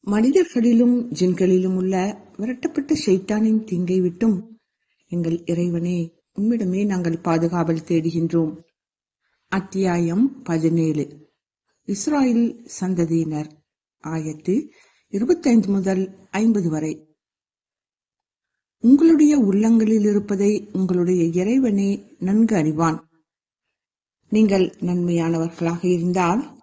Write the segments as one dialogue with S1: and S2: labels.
S1: மனிதர்களிலும் ஜின்களிலும் உள்ள விரட்டப்பட்ட ஷைத்தானின் தீங்கை விட்டும் எங்கள் இறைவனே உம்மிடமே நாங்கள் பாதுகாவல் தேடுகின்றோம். அத்தியாயம் பதினேழு. இஸ்ராயல் சந்ததியினர் ஆயத்து இருபத்தைந்து முதல் ஐம்பது வரை. உங்களுடைய உள்ளங்களில் இருப்பதை உங்களுடைய இறைவனே நன்கு அறிவான். நீங்கள் நன்மையானவர்களாக இருந்தால்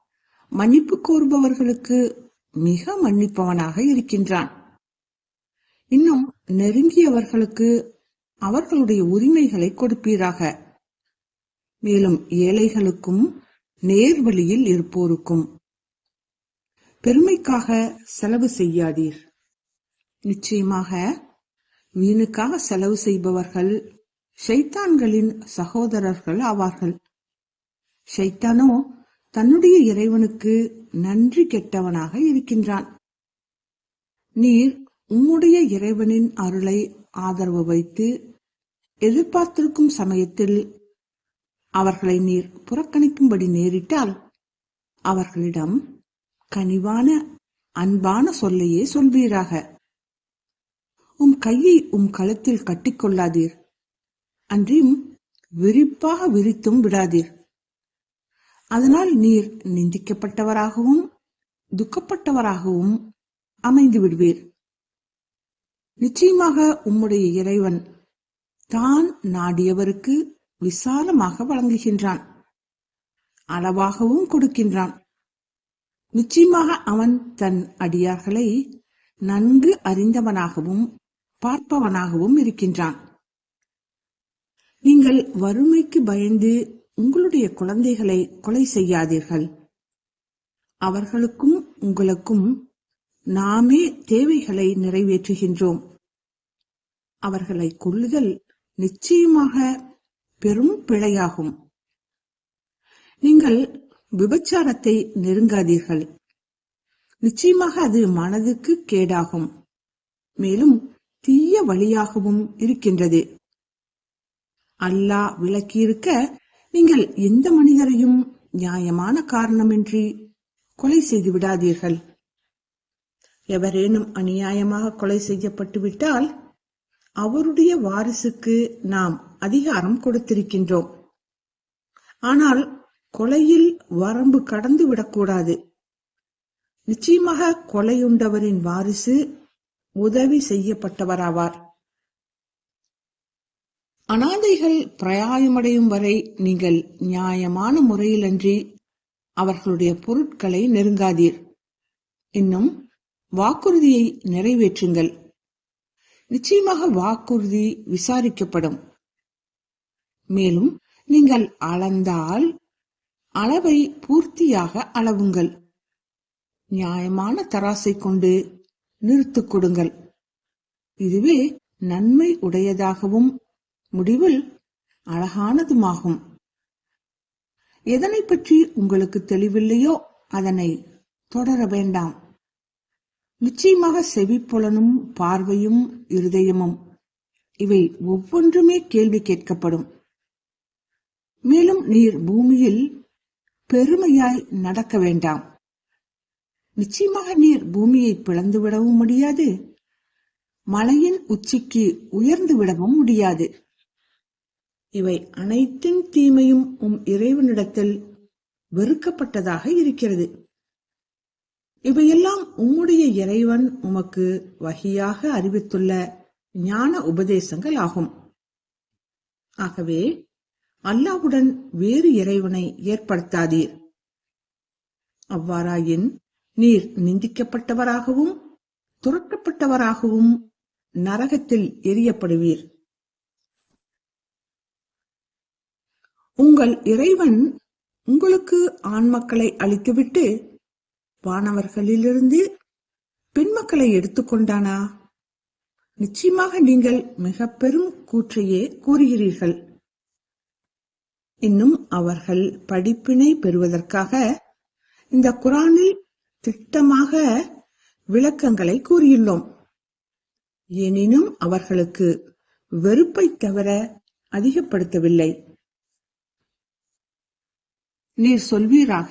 S1: மன்னிப்பு கோருபவர்களுக்கு மிக மன்னிப்பவனாக இருக்கின்றான். இன்னும் நெருங்கியவர்களுக்கு அவர்களுடைய உரிமைகளை கொடுப்பீராக. மேலும் ஏழைகளுக்கும் நேர்வழியில் இருப்போருக்கும் பெருமைக்காக செலவு செய்யாதீர். நிச்சயமாக வீணுக்காக செலவு செய்பவர்கள் ஷைத்தான்களின் சகோதரர்கள் ஆவார்கள். ஷைத்தானோ தன்னுடைய இறைவனுக்கு நன்றி கெட்டவனாக இருக்கின்றான். நீர் உம்முடைய இறைவனின் அருளை ஆதரவு வைத்து எதிர்பார்த்திருக்கும் சமயத்தில் அவர்களை நீர் புறக்கணிக்கும்படி நேரிட்டால் அவர்களிடம் கனிவான அன்பான சொல்லையே சொல்வீராக. உம் கையை உம் கழுத்தில் கட்டிக்கொள்ளாதீர். அன்றியும் விரிப்பாக விரித்தும் விடாதீர். அதனால் நீர் நிந்திக்கப்பட்டவராகவும் துக்கப்பட்டவராகவும் அமைந்து விடுவீர். நிச்சயமாக உம்முடைய இறைவன் தான் நாடியவருக்கு விசாலமாக வழங்குகின்றான். அளவாகவும் கொடுக்கின்றான். நிச்சயமாக அவன் தன் அடியார்களை நன்கு அறிந்தவனாகவும் பார்ப்பவனாகவும் இருக்கின்றான். நீங்கள் வறுமைக்கு பயந்து உங்களுடைய குழந்தைகளை கொலை செய்யாதீர்கள். அவர்களுக்கும் உங்களுக்கும் நாமே தேவைகளை நிறைவேற்றுகின்றோம். அவர்களை கொள்ளுதல் நிச்சயமாக பெரும் பிழையாகும். நீங்கள் விபச்சாரத்தை நெருங்காதீர்கள். நிச்சயமாக அது மனதுக்கு கேடாகும். மேலும் தீய வழியாகவும் இருக்கின்றது. அல்லாஹ் விளக்கியிருக்க நீங்கள் எந்த மனிதரையும் நியாயமான காரணமின்றி கொலை செய்து விடாதீர்கள். எவரேனும் அநியாயமாக கொலை செய்யப்பட்டு விட்டால் அவருடைய வாரிசுக்கு நாம் அதிகாரம் கொடுத்திருக்கின்றோம். ஆனால் கொலையில் வரம்பு கடந்து விடக்கூடாது. நிச்சயமாக கொலையுண்டவரின் வாரிசு உதவி செய்யப்பட்டவராவார். அனாதைகள் பிரயாயமடையும் வரை நீங்கள் நியாயமான முறையிலன்றி அவர்களுடைய பொருட்களை நெருங்காதீர். இன்னும் வாக்குறுதியை நிறைவேற்றுங்கள். நிச்சயமாக வாக்குறுதி விசாரிக்கப்படும். மேலும் நீங்கள் அளந்தால் அளவை பூர்த்தியாக அளவுங்கள். நியாயமான தராசை கொண்டு நிறுத்துக் கொடுங்கள். இதுவே நன்மை உடையதாகவும் முடிவில் அழகானதுமாகும். எதனை பற்றி உங்களுக்கு தெளிவில்லையோ அதனை தொடர வேண்டாம். நிச்சயமாக செவிப்புலனும் பார்வையும் இருதயமும். இவை ஒவ்வொன்றுமே கேள்வி கேட்கப்படும். மேலும் நீர் பூமியில் பெருமையாய் நடக்க வேண்டாம். நிச்சயமாக நீர் பூமியை பிளந்து விடவும் முடியாது. மலையின் உச்சிக்கு உயர்ந்து விடவும் முடியாது. இவை அனைத்தின் தீமையும் உம் இறைவனிடத்தில் வெறுக்கப்பட்டதாக இருக்கிறது. இவையெல்லாம் உம்முடைய இறைவன் உமக்கு வகையாக அறிவித்துள்ள ஞான உபதேசங்கள் ஆகும். ஆகவே அல்லாவுடன் வேறு இறைவனை ஏற்படுத்தாதீர். அவ்வாறாயின் நீர் நிந்திக்கப்பட்டவராகவும் துரட்டப்பட்டவராகவும் நரகத்தில் எரியப்படுவீர். உங்கள் இறைவன் உங்களுக்கு ஆண் மக்களை அளித்துவிட்டு வானவர்களிலிருந்து பெண்மக்களை எடுத்துக்கொண்டானா? நிச்சயமாக நீங்கள் மிக பெரும் கூற்றையே கூறுகிறீர்கள். இன்னும் அவர்கள் படிப்பினை பெறுவதற்காக இந்த குரானில் திட்டமாக விளக்கங்களை கூறியுள்ளோம். எனினும் அவர்களுக்கு வெறுப்பை தவிர அதிகப்படுத்தவில்லை. நீர் சொல்வீராக.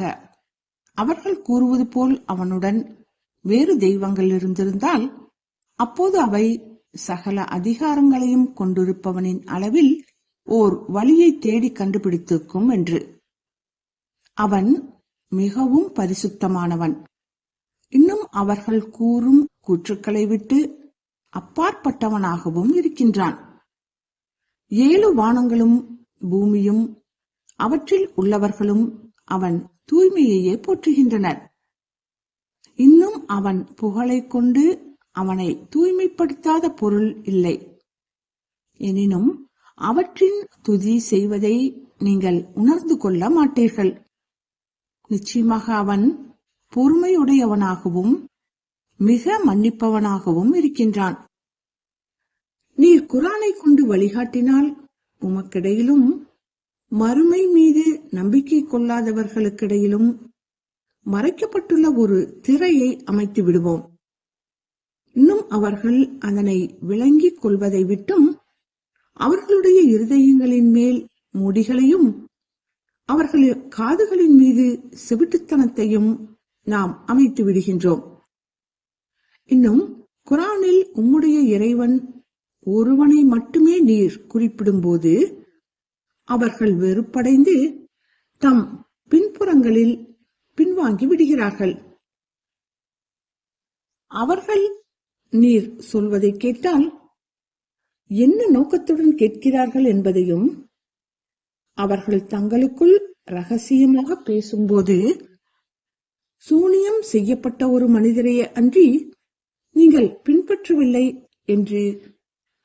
S1: அவர்கள் கூறுவது போல் அவனுடன் வேறு தெய்வங்கள் இருந்திருந்தால் அப்போது அவை சகல அதிகாரங்களையும் கொண்டிருப்பவனின் அளவில் ஓர் வழியை தேடி கண்டுபிடித்திருக்கும் என்று. அவன் மிகவும் பரிசுத்தமானவன். இன்னும் அவர்கள் கூறும் கூற்றுக்களை விட்டு அப்பாற்பட்டவனாகவும் இருக்கின்றான். ஏழு வானங்களும் பூமியும் அவற்றில் உள்ளவர்களும் அவன் தூய்மையையே போற்றுகின்றனர். இன்னும் அவன் புகழைக் கொண்டு அவனை தூய்மைப்படுத்தாத பொருள் இல்லை. எனினும் அவற்றின் துதி செய்வதை நீங்கள் உணர்ந்து கொள்ள மாட்டீர்கள். நிச்சயமாக அவன் பொறுமையுடையவனாகவும் மிக மன்னிப்பவனாகவும் இருக்கின்றான். நீர் குரானை கொண்டு வழிகாட்டினால் உமக்கிடையிலும் மறுமை மீது நம்பிக்கை கொள்ளாதவர்களுக்கிடையிலும் மறைக்கப்பட்டுள்ள ஒரு திரையை அமைத்து விடுவோம். இன்னும் அவர்கள் அதனை விளங்கிக் கொள்வதை விட்டும் அவர்களுடைய இருதயங்களின் மேல் மூடிகளையும் அவர்கள் காதுகளின் மீது செவிட்டுத்தனத்தையும் நாம் அமைத்து விடுகின்றோம். இன்னும் குரானில் உம்முடைய இறைவன் ஒருவனை மட்டுமே நீர் குறிப்பிடும்போது அவர்கள் வெறுப்படைந்து தம் பின்புறங்களில் பின்வாங்கி விடுகிறார்கள். அவர்கள் நீர் சொல்வதை கேட்டால் என்ன நோக்கத்துடன் கேட்கிறார்கள் என்பதையும் அவர்கள் தங்களுக்குள் ரகசியமாக பேசும்போது சூனியம் செய்யப்பட்ட ஒரு மனிதரையே அன்றி நீங்கள் பின்பற்றவில்லை என்று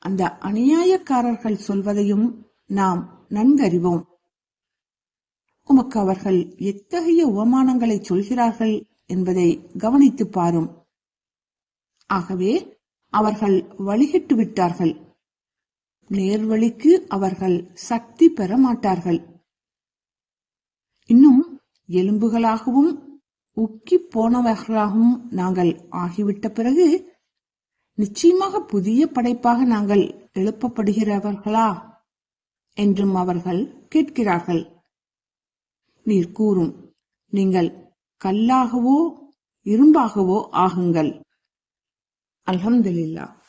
S1: அந்த அநியாயக்காரர்கள் சொல்வதையும் நாம் நன்கறிவோம். உமக்கு அவர்கள் எத்தகைய உபமானங்களை சொல்கிறார்கள் என்பதை கவனித்துப் பாரும். ஆகவே அவர்கள் வழிகிட்டு விட்டார்கள். நேர்வழிக்கு அவர்கள் சக்தி பெற மாட்டார்கள் இன்னும் எலும்புகளாகவும் உக்கி போனவர்களாகவும் நாங்கள் ஆகிவிட்ட பிறகு நிச்சயமாக புதிய படைப்பாக நாங்கள் எழுப்பப்படுகிறவர்களா? என்றும் அவர்கள் கேட்கிறார்கள். நீர் கூறும் நீங்கள் கல்லாகவோ இரும்பாகவோ ஆகுங்கள். அல்ஹம்துலில்லா